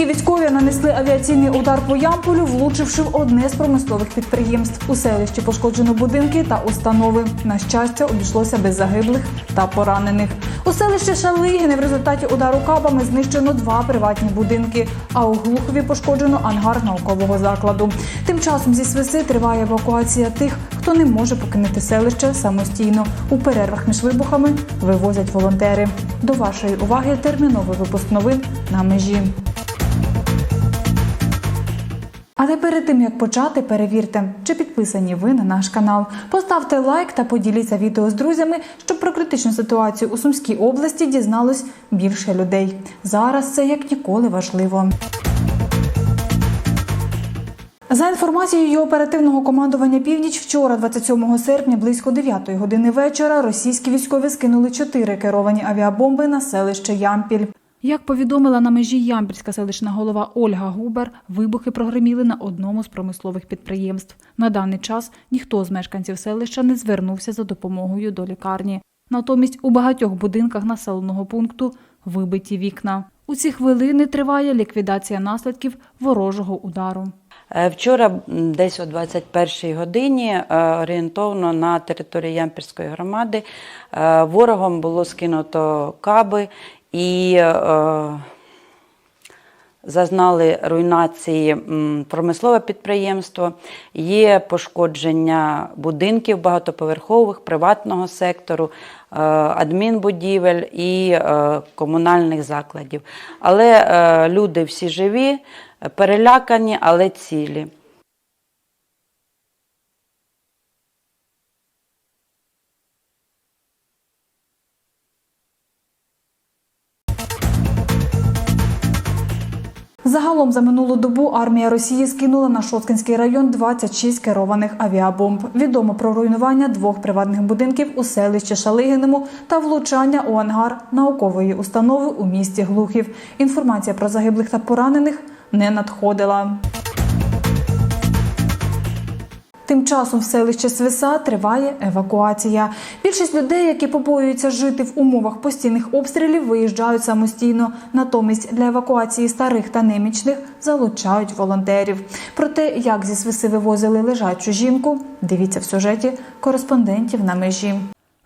Російські військові нанесли авіаційний удар по Ямполю, влучивши в одне з промислових підприємств. У селищі пошкоджено будинки та установи. На щастя, обійшлося без загиблих та поранених. У селищі Шалигіне в результаті удару кабами знищено два приватні будинки. А у Глухові пошкоджено ангар наукового закладу. Тим часом зі свиси триває евакуація тих, хто не може покинути селище самостійно. У перервах між вибухами вивозять волонтери. До вашої уваги терміновий випуск новин на межі. Але перед тим як почати, перевірте, чи підписані ви на наш канал. Поставте лайк та поділіться відео з друзями, щоб про критичну ситуацію у Сумській області дізналось більше людей. Зараз це як ніколи важливо. За інформацією оперативного командування Північ, вчора, 27 серпня, близько 9 години вечора, російські військові скинули чотири керовані авіабомби на селище Ямпіль. Як повідомила на межі Ямпільська селищна голова Ольга Губер, вибухи прогреміли на одному з промислових підприємств. На даний час ніхто з мешканців селища не звернувся за допомогою до лікарні. Натомість у багатьох будинках населеного пункту вибиті вікна. У ці хвилини триває ліквідація наслідків ворожого удару. Е, Вчора десь о 21-й годині е, орієнтовно на території Ямпірської громади е, ворогом було скинуто каби і е, зазнали руйнації промислове підприємство, є пошкодження будинків багатоповерхових, приватного сектору, е, адмінбудівель і е, комунальних закладів. Але е, люди всі живі, перелякані, але цілі. Загалом за минулу добу армія Росії скинула на Шоцкинський район 26 керованих авіабомб. Відомо про руйнування двох приватних будинків у селищі Шалигиному та влучання у ангар наукової установи у місті Глухів. Інформація про загиблих та поранених не надходила. Тим часом в селище Свиса триває евакуація. Більшість людей, які побоюються жити в умовах постійних обстрілів, виїжджають самостійно. Натомість для евакуації старих та немічних залучають волонтерів. Про те, як зі Свиси вивозили лежачу жінку, дивіться в сюжеті кореспондентів на межі.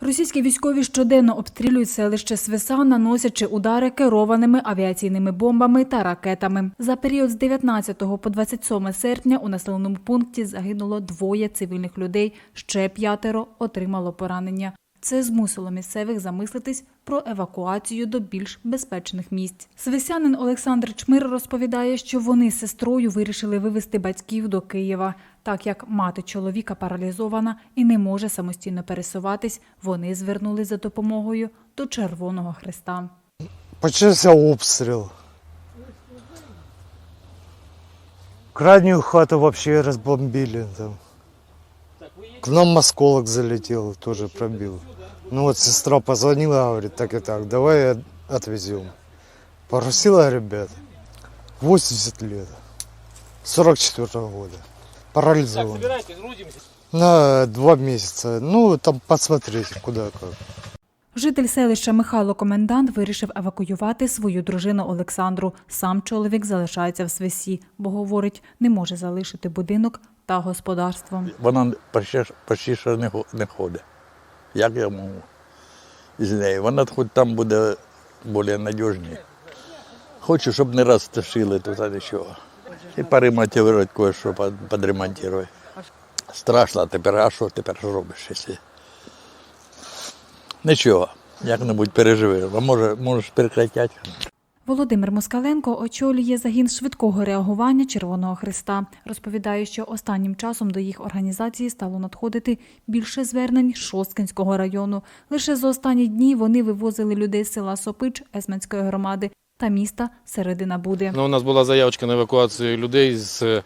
Російські військові щоденно обстрілюють селище Свиса, наносячи удари керованими авіаційними бомбами та ракетами. За період з 19 по 27 серпня у населеному пункті загинуло двоє цивільних людей, ще п'ятеро отримало поранення. Це змусило місцевих замислитись про евакуацію до більш безпечних місць. Свисянин Олександр Чмир розповідає, що вони з сестрою вирішили вивезти батьків до Києва. Так як мати чоловіка паралізована і не може самостійно пересуватись, вони звернулись за допомогою до Червоного Христа. Почався обстріл. Крайнюю хату вообще разбомбили там. К нам осколок залетел, тоже пробил. Ну вот сестра позвонила, говорит, так и так, давай от- отвезем. Попросила ребят. 80 лет. 44 года. Парализован. На два месяца. Ну, там посмотреть, куда как. Житель селища Михайло Комендант вирішив евакуювати свою дружину Олександру. Сам чоловік залишається в свисі, бо говорить, не може залишити будинок та господарство. Вона почти, почти що не, не ходить. Як я можу з нею? Вона хоч там буде більш надіжніше. Хочу, щоб не розташили тут, нічого. І поремонтувати кое-що, подремонтувати. Страшно тепер, а що тепер робиш, якщо? Нічого, як-небудь переживи. А може, можеш прекратити. Володимир Москаленко очолює загін швидкого реагування Червоного Христа. Розповідає, що останнім часом до їх організації стало надходити більше звернень Шосткинського району. Лише за останні дні вони вивозили людей з села Сопич Есменської громади та міста Середина Буди. Ну, у нас була заявочка на евакуацію людей з е,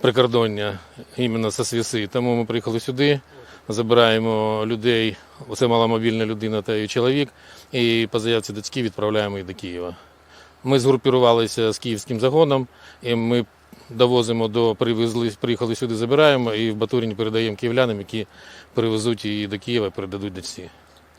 прикордоння, іменно зі Свіси. Тому ми приїхали сюди, забираємо людей. Оце маломобільна людина та її чоловік. І по заявці дочки відправляємо їх до Києва. Ми згрупувалися з київським загоном, і ми довозимо до привезли, приїхали сюди, забираємо і в Батуріні передаємо київлянам, які привезуть її до Києва передадуть дочці.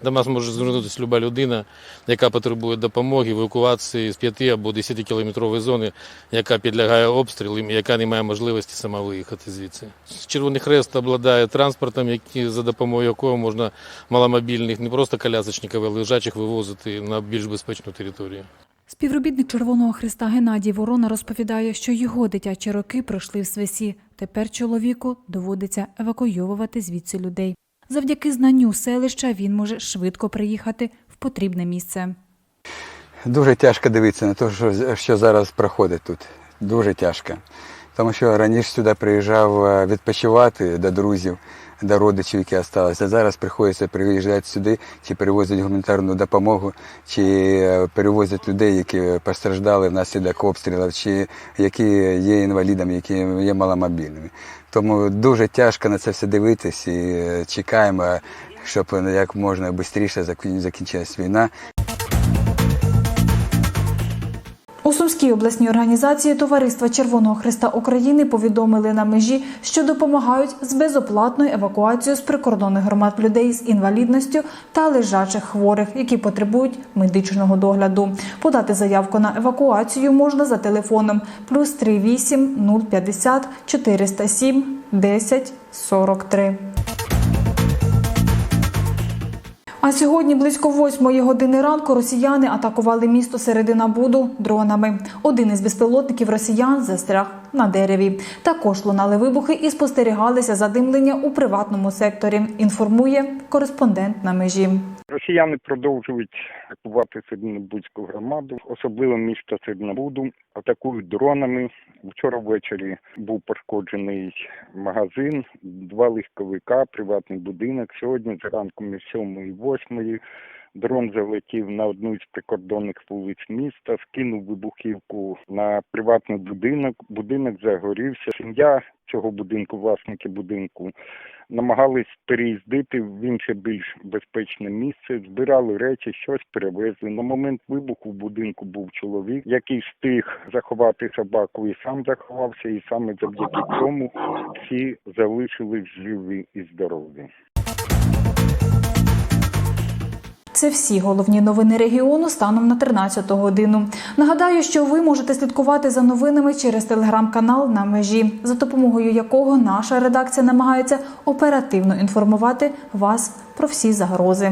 До нас може звернутися люба людина, яка потребує допомоги евакуації з 5 або 10 кілометрової зони, яка підлягає обстрілам і яка не має можливості сама виїхати звідси. Червоний Хрест обладає транспортом, які, за допомогою якого можна маломобільних, не просто колясочників, а лежачих вивозити на більш безпечну територію. Співробітник Червоного Христа Геннадій Ворона розповідає, що його дитячі роки пройшли в свесі. Тепер чоловіку доводиться евакуйовувати звідси людей. Завдяки знанню селища він може швидко приїхати в потрібне місце. Дуже тяжко дивитися на те, що зараз проходить тут. Дуже тяжко. Тому що раніше сюди приїжджав е, відпочивати до друзів, до родичів, які залишилися. Зараз приходиться приїжджати сюди, чи перевозять гуманітарну допомогу, чи е, перевозять людей, які постраждали внаслідок обстрілів, чи які є інвалідами, які є маломобільними. Тому дуже тяжко на це все дивитись і е, чекаємо, щоб як можна швидше закінчилась війна. У Сумській обласній організації Товариства Червоного Христа України повідомили на межі, що допомагають з безоплатною евакуацією з прикордонних громад людей з інвалідністю та лежачих хворих, які потребують медичного догляду. Подати заявку на евакуацію можна за телефоном плюс 38 050 407 10 43. А сьогодні близько восьмої години ранку росіяни атакували місто середина Буду дронами. Один із безпілотників росіян застряг на дереві. Також лунали вибухи і спостерігалися задимлення у приватному секторі. Інформує кореспондент на межі. Росіяни продовжують атакувати Сиднобудську громаду, особливо місто Сиднобуду, атакують дронами. Вчора ввечері був пошкоджений магазин, два легковика, приватний будинок. Сьогодні зранку між 7 і 8 дрон залетів на одну із прикордонних вулиць міста, скинув вибухівку на приватний будинок. Будинок загорівся. Сім'я цього будинку, власники будинку, намагались переїздити в інше більш безпечне місце, збирали речі, щось перевезли. На момент вибуху в будинку був чоловік, який встиг заховати собаку і сам заховався, і саме завдяки цьому всі залишились живі і здорові. Це всі головні новини регіону станом на 13 годину. Нагадаю, що ви можете слідкувати за новинами через телеграм-канал на межі, за допомогою якого наша редакція намагається оперативно інформувати вас про всі загрози.